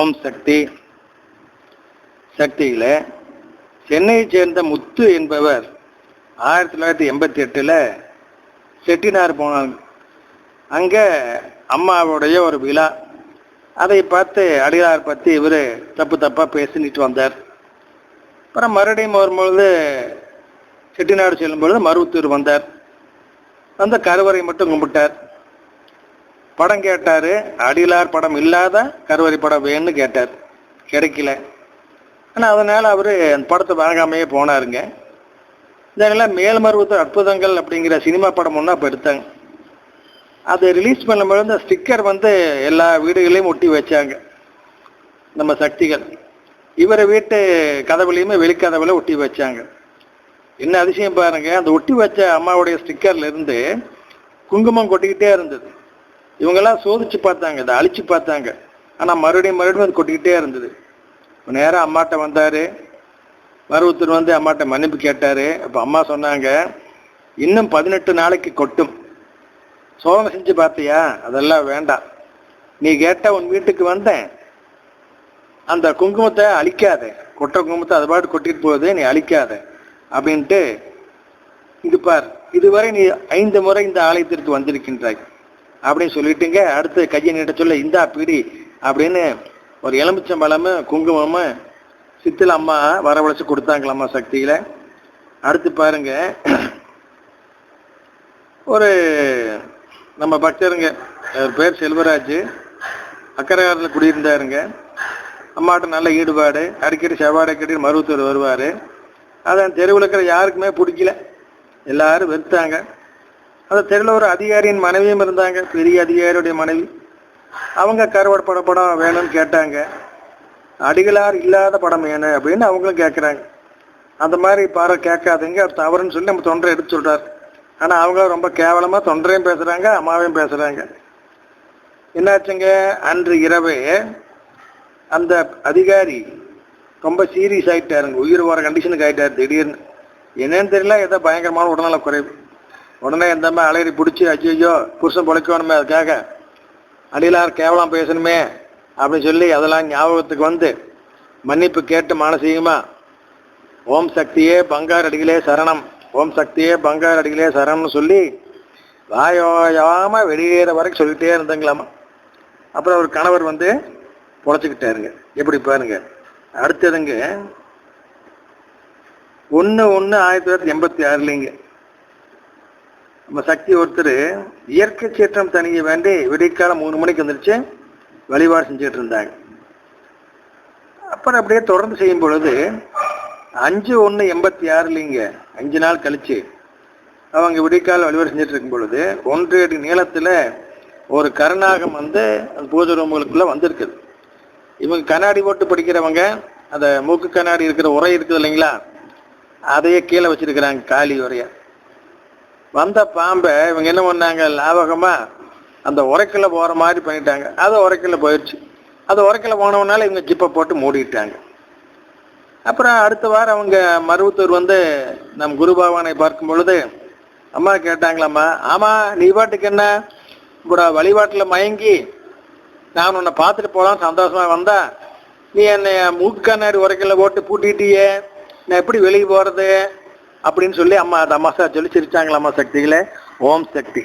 ஓம் சக்தி. சக்தியில் சென்னையை சேர்ந்த முத்து என்பவர் ஆயிரத்தி தொள்ளாயிரத்தி எண்பத்தி எட்டில் செட்டினார் போனாங்க. அங்கே அம்மாவுடைய ஒரு விழா. அதை பார்த்து அடியார் பற்றி இவர் தப்பு தப்பாக பேசிட்டு வந்தார். அப்புறம் மறுபடியும் வரும்பொழுது செட்டிநாடு செல்லும்பொழுது மருவத்தூர் வந்தார். வந்து கருவறை மட்டும் கும்பிட்டார். படம் கேட்டார். அடிலார் படம் இல்லாத கருவறை படம் வேணும்னு கேட்டார். கிடைக்கல. ஆனால் அதனால் அவர் அந்த படத்தை வாங்காமையே போனாருங்க. இதெல்லாம் மேல்மருவத்து அற்புதங்கள் அப்படிங்கிற சினிமா படம் ஒன்றா அப்போ எடுத்தாங்க. அதை ரிலீஸ் பண்ணும்போது அந்த ஸ்டிக்கர் வந்து எல்லா வீடுகளையும் ஒட்டி வச்சாங்க. நம்ம சக்திகள். இவரை வீட்டு கதவுலையுமே வெளிக்கதவில் ஒட்டி வச்சாங்க. என்ன அதிசயம் பாருங்க அந்த ஒட்டி வச்ச அம்மாவுடைய ஸ்டிக்கர்ல இருந்து குங்குமம் கொட்டிக்கிட்டே இருந்தது. இவங்கெல்லாம் சோதிச்சு பார்த்தாங்க இதை அழிச்சு பார்த்தாங்க. ஆனால் மறுபடியும் மறுபடியும் அது கொட்டிக்கிட்டே இருந்தது. நேராக அம்மாட்ட வந்தார். மருவத்தூர் வந்து அம்மாட்ட மன்னிப்பு கேட்டார். அப்போ அம்மா சொன்னாங்க இன்னும் பதினெட்டு நாளைக்கு கொட்டும். சோதனை செஞ்சு பார்த்தியா? அதெல்லாம் வேண்டாம். நீ கேட்ட உன் வீட்டுக்கு வந்தேன். அந்த குங்குமத்தை அழிக்காத. கொட்ட குங்குமத்தை அது பாட்டு கொட்டிட்டு போகுது நீ அழிக்காத. அப்படின்ட்டு இது பார் இதுவரை நீ ஐந்து முறை இந்த ஆலயத்திற்கு வந்திருக்கின்றாய். அப்படின்னு சொல்லிட்டுங்க அடுத்து கையை நீட்ட சொல்ல இந்தா பிடி அப்படின்னு ஒரு எலுமிச்சம்பழமும் குங்குமமும் சித்தில் அம்மா வரவழைச்சு கொடுத்தாங்களாம்மா சக்தியில். அடுத்து பாருங்க ஒரு நம்ம பக்தருங்க அவர் பேர் செல்வராஜ் அக்கரையாரில் குடியிருந்தாருங்க. அம்மாட்ட நல்ல ஈடுபாடு அடிக்கடி செவ்வாடு அடிக்கடி மருவத்தூர் வருவார். அதான் தெருவில் இருக்கிற யாருக்குமே பிடிக்கல. எல்லாரும் வெறுத்தாங்க. அந்த தெருவில் ஒரு அதிகாரியின் மனைவியும் இருந்தாங்க. பெரிய அதிகாரியுடைய மனைவி. அவங்க கருவாடு பட படம் வேணும்னு கேட்டாங்க. அடிகளார் இல்லாத படம் வேணும் அப்படின்னு அவங்களும் கேட்குறாங்க அந்த மாதிரி பாரு கேட்காதுங்க அது தவறுன்னு சொல்லி நம்ம தொண்டரை எடுத்து சொல்கிறார் ஆனால் அவங்க ரொம்ப கேவலமாக தொண்டரையும் பேசுகிறாங்க அம்மாவையும் பேசுகிறாங்க என்னாச்சுங்க? அன்று இரவே அந்த அதிகாரி ரொம்ப சீரியஸ் ஆகிட்டாருங்க உயிர் வர கண்டிஷனுக்கு ஆகிட்டார் திடீர்னு. என்னன்னு தெரியல ஏதோ பயங்கரமான உடல்நல குறைவு. உடனே இந்த அம்மா அலையறி பிடிச்சி ஐயோ புருஷன் பிழைக்கணுமே அதுக்காக. அடியிலார் கேவலம் பேசணுமே அப்படின்னு சொல்லி அதெல்லாம் ஞாபகத்துக்கு வந்து மன்னிப்பு கேட்டு மானசீகமாக ஓம் சக்தியே பங்கார் அடிகளே சரணம் ஓம் சக்தியே பங்கார் அடிகளே சரணம்னு சொல்லி வாயோயாம வெளியேற வரைக்கும் சொல்லிகிட்டே இருந்தாங்களாமா. அப்புறம் ஒரு கணவர் வந்து பொழைச்சிக்கிட்டாருங்க. எப்படி பாருங்க. அடுத்ததுங்க ஒன்று ஒன்று ஆயிரத்தி தொள்ளாயிரத்தி எண்பத்தி ஆறுலேங்க. நம்ம சக்தி ஒருத்தர் இயற்கை சீற்றம் தனிய வேண்டி விடைக்காலம் மூணு மணிக்கு வந்துருச்சு வழிபாடு செஞ்சுட்டு இருந்தாங்க அப்புறம் அப்படியே தொடர்ந்து செய்யும் பொழுது அஞ்சு ஒன்று எண்பத்தி ஆறுலிங்க அஞ்சு நாள் கழிச்சு அவங்க விடைக்கால வழிபாடு செஞ்சுட்டு இருக்கும் பொழுது ஒன்று அடி நீளத்தில் ஒரு கருநாகம் வந்து அந்த பூஜை ரூம்களுக்குள்ளே வந்திருக்குது. இவங்க கண்ணாடி போட்டு படிக்கிறவங்க அந்த மூக்கு கண்ணாடி இருக்கிற உரை இருக்குது இல்லைங்களா அதையே கீழே வச்சிருக்கிறாங்க காலி உரைய வந்த பாம்பை இவங்க என்ன பண்ணாங்க? லாபகமாக அந்த உரைக்கில் போகிற மாதிரி பண்ணிட்டாங்க. அது உரைக்கில் போயிடுச்சு. அது உரைக்கில் போனவனால இவங்க ஜிப்பை போட்டு மூடிட்டாங்க. அப்புறம் அடுத்த வாரம் அவங்க மருவத்தூர் வந்து நம் குரு பகவானை பார்க்கும் பொழுது அம்மா கேட்டாங்களாம்மா ஆமாம் நீ பாட்டுக்கு என்ன? இப்போ வழிபாட்டில் மயங்கி நான் உன்னை பார்த்துட்டு போகலாம் சந்தோஷமாக வந்தா நீ என்னை மூக்கு கண்ணாடி உரைக்கல போட்டு பூட்டிட்டியே? நான் எப்படி வெளியே போகிறது அப்படின்னு சொல்லி அம்மா தமாசா சொல்லி சிரிச்சாங்களா அம்மா சக்திகளே. ஓம் சக்தி.